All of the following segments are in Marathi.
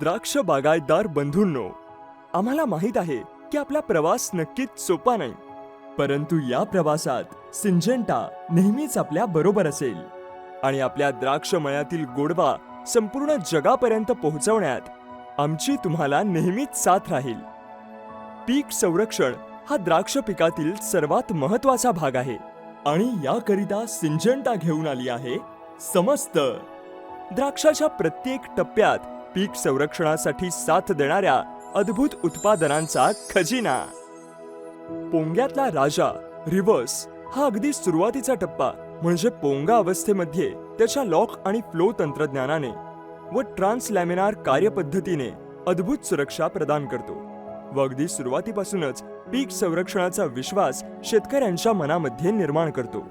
द्राक्ष बागायतदार बंधूंनो आम्हाला माहीत आहे की आपला प्रवास नक्कीच सोपा नाही परंतु या प्रवासात सिंजेंटा नेहमीच आपल्या बरोबर असेल आणि आपल्या द्राक्ष मळ्यातील गोडवा संपूर्ण जगापर्यंत पोहोचवण्यात आमची तुम्हाला नेहमीच साथ राहील. पीक संरक्षण हा द्राक्ष पिकातील सर्वात महत्त्वाचा भाग आहे आणि याकरिता सिंजंटा घेऊन आली आहे समस्त द्राक्षाच्या प्रत्येक टप्प्यात पीक संरक्षणासाठी साथ देणाऱ्या अद्भुत उत्पादनांचा खजिना. पोंग्यातला राजा रिव्हर्स हा अगदी सुरुवातीचा टप्पा म्हणजे पोंगा अवस्थेमध्ये त्याच्या लॉक आणि फ्लो तंत्रज्ञानाने व ट्रान्सलॅमिनार कार्यपद्धतीने अद्भुत सुरक्षा प्रदान करतो. व अगदी सुरुवातीपासूनच पीक संरक्षणाचा विश्वास शेतकऱ्यांच्या मनामध्ये निर्माण करतो.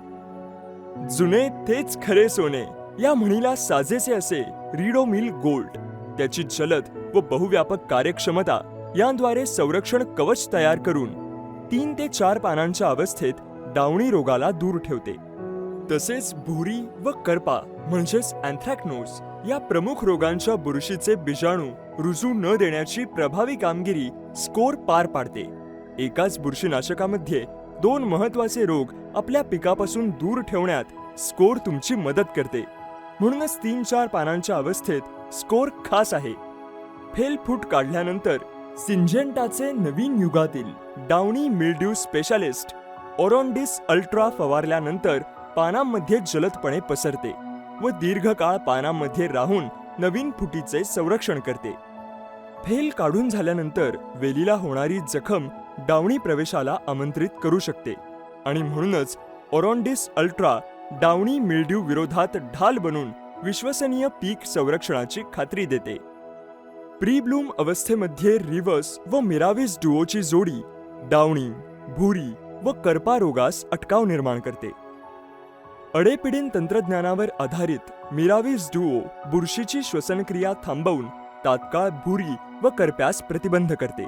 जुने तेच खरे सोने या म्हणीला साजेसे असे रिडो मिल गोल्ड. त्याची जलद व बहुव्यापक कार्यक्षमता यांद्वारे संरक्षण कवच तयार करून तीन ते चार पानांच्या अवस्थेत डावणी रोगाला दूर ठेवते. तसेच भुरी व करपा म्हणजेच अँथ्रॅक्नोज या प्रमुख रोगांच्या बुरशीचे बीजाणू रुजू न देण्याची प्रभावी कामगिरी स्कोर पार पाडते. एकाच बुरशीनाशकामध्ये दोन महत्त्वाचे रोग आपल्या पिकापासून दूर ठेवण्यात स्कोर तुमची मदत करते. म्हणूनच तीन चार पानांच्या अवस्थेत स्कोर खास आहे. फेल फूट काढल्यानंतर सिंजेंटाचे नवीन युगातील downy mildew specialist Orondis ultra फवारल्यानंतर पानांमध्ये जलदपणे पसरते व दीर्घकाळ पानांमध्ये राहून नवीन फुटीचे संरक्षण करते. फेल काढून झाल्यानंतर वेलीला होणारी जखम डावणी प्रवेशाला आमंत्रित करू शकते आणि म्हणूनच ओरोंडिस अल्ट्रा डावणी मिल्ड्यू विरोधात ढाल बनून विश्वसनीय पीक संरक्षणाची खात्री देते. प्रीब्लूम अवस्थेमध्ये रिव्हर्स व मिराविस डुओची जोडी डावणी भुरी व करपा रोगास अटकाव निर्माण करते. अडेपिडीन तंत्रज्ञानावर आधारित मिराविस डुओ बुरशीची श्वसनक्रिया थांबवून तात्काळ भुरी व करप्यास प्रतिबंध करते.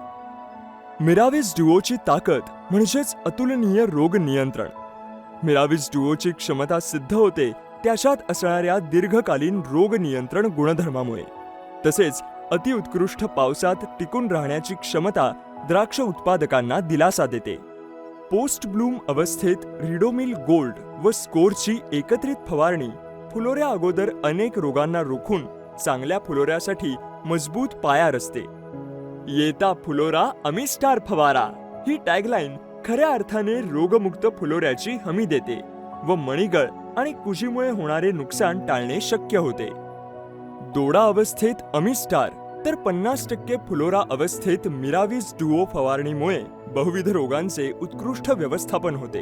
मिराविस डुओची ताकद म्हणजेच अतुलनीय रोग नियंत्रण. मिरावीज डुओची क्षमता सिद्ध होते त्याशात असणाऱ्या दीर्घकालीन रोग नियंत्रण गुणधर्मामुळे. तसेच अतिउत्कृष्ट पावसात टिकून राहण्याची क्षमता द्राक्ष उत्पादकांना दिलासा देते. पोस्ट ब्लूम अवस्थेत रिडोमिल गोल्ड व स्कोरची एकत्रित फवारणी फुलोऱ्या अगोदर अनेक रोगांना रोखून चांगल्या फुलोऱ्यासाठी मजबूत पाया रचते. येता फुलोरा अमिस्टार फवारा ही टॅगलाईन खऱ्या अर्थाने रोगमुक्त फुलोऱ्याची हमी देते व मणिगळ आणि कुशीमुळे होणारे नुकसान टाळणे शक्य होते. दोडा अवस्थेत अमिस्टार तर पन्नास टक्के फुलोरा अवस्थेत मिरावीज डुओ फवारणीमुळे बहुविध रोगांचे उत्कृष्ट व्यवस्थापन होते.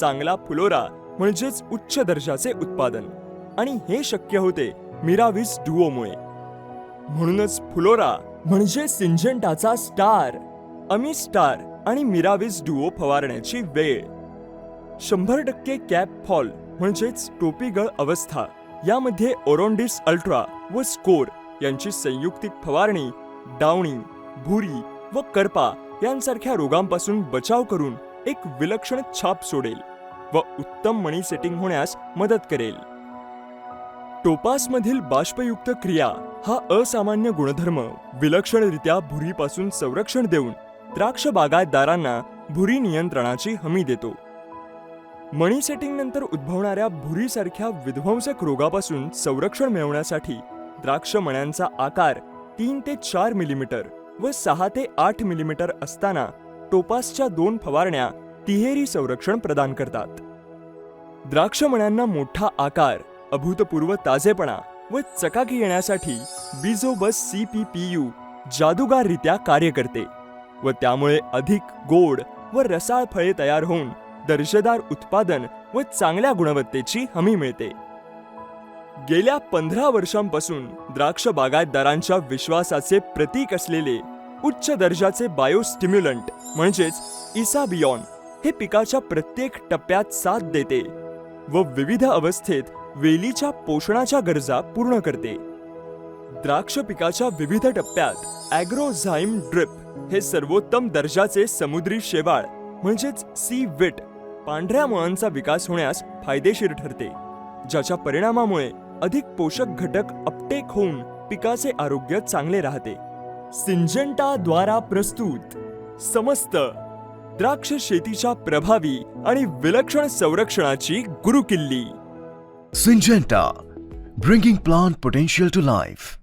चांगला फुलोरा म्हणजेच उच्च दर्जाचे उत्पादन आणि हे शक्य होते मिरावीज डुओमुळे. म्हणूनच फुलोरा म्हणजे सिंजेंटाचा स्टार अमी स्टार आणि मिरावेज डुओ फवारण्याची वेळ. शंभर टक्के कॅप फॉल म्हणजेच टोपीगळ अवस्था. यामध्ये ओरोंडिस अल्ट्रा व स्कोर यांची संयुक्तिक फवारणी डावणी भुरी व करपा यांसारख्या रोगांपासून बचाव करून एक विलक्षण छाप सोडेल व उत्तम मणी सेटिंग होण्यास मदत करेल. टोपासमधील बाष्पयुक्त क्रिया हा असामान्य गुणधर्म विलक्षणरित्या भुरीपासून संरक्षण देऊन द्राक्ष बागायतदारांना भुरी नियंत्रणाची हमी देतो. मणी सेटिंगनंतर उद्भवणाऱ्या भुरीसारख्या विध्वंसक रोगापासून संरक्षण मिळवण्यासाठी द्राक्ष मण्यांचा आकार तीन ते चार मिलीमीटर व सहा ते आठ मिलीमीटर असताना टोपासच्या दोन फवारण्या तिहेरी संरक्षण प्रदान करतात. द्राक्ष मण्यांना मोठा आकार अभूतपूर्व ताजेपणा व चकाकी येण्यासाठी बिझोबस सी पी पी यू जादूगाररित्या कार्य करते. व त्यामुळे अधिक गोड व रसाळ फळे तयार होऊन दर्जेदार उत्पादन व चांगल्या गुणवत्तेची हमी मिळते. गेल्या पंधरा वर्षांपासून द्राक्ष बागायतदारांच्या विश्वासाचे प्रतीक असलेले उच्च दर्जाचे बायोस्टिम्युलंट म्हणजेच इसाबियॉन हे पिकाच्या प्रत्येक टप्प्यात साथ देते व विविध अवस्थेत वेलीच्या पोषणाच्या गरजा पूर्ण करते. द्राक्ष पिकाच्या विविध टप्प्यात अॅग्रोझाईम ड्रिप हे सर्वोत्तम दर्जाचे समुद्री शेवाळ म्हणजेच सी विट पांढऱ्या मुळांचा विकास होण्यास फायदेशीर ठरते ज्याच्या परिणामामुळे अधिक पोषक घटक अपटेक होऊन पिकाचे आरोग्य चांगले राहते. सिंजंटाद्वारा प्रस्तुत समस्त द्राक्ष शेतीच्या प्रभावी आणि विलक्षण संरक्षणाची गुरुकिल्ली. Syngenta bringing plant potential to life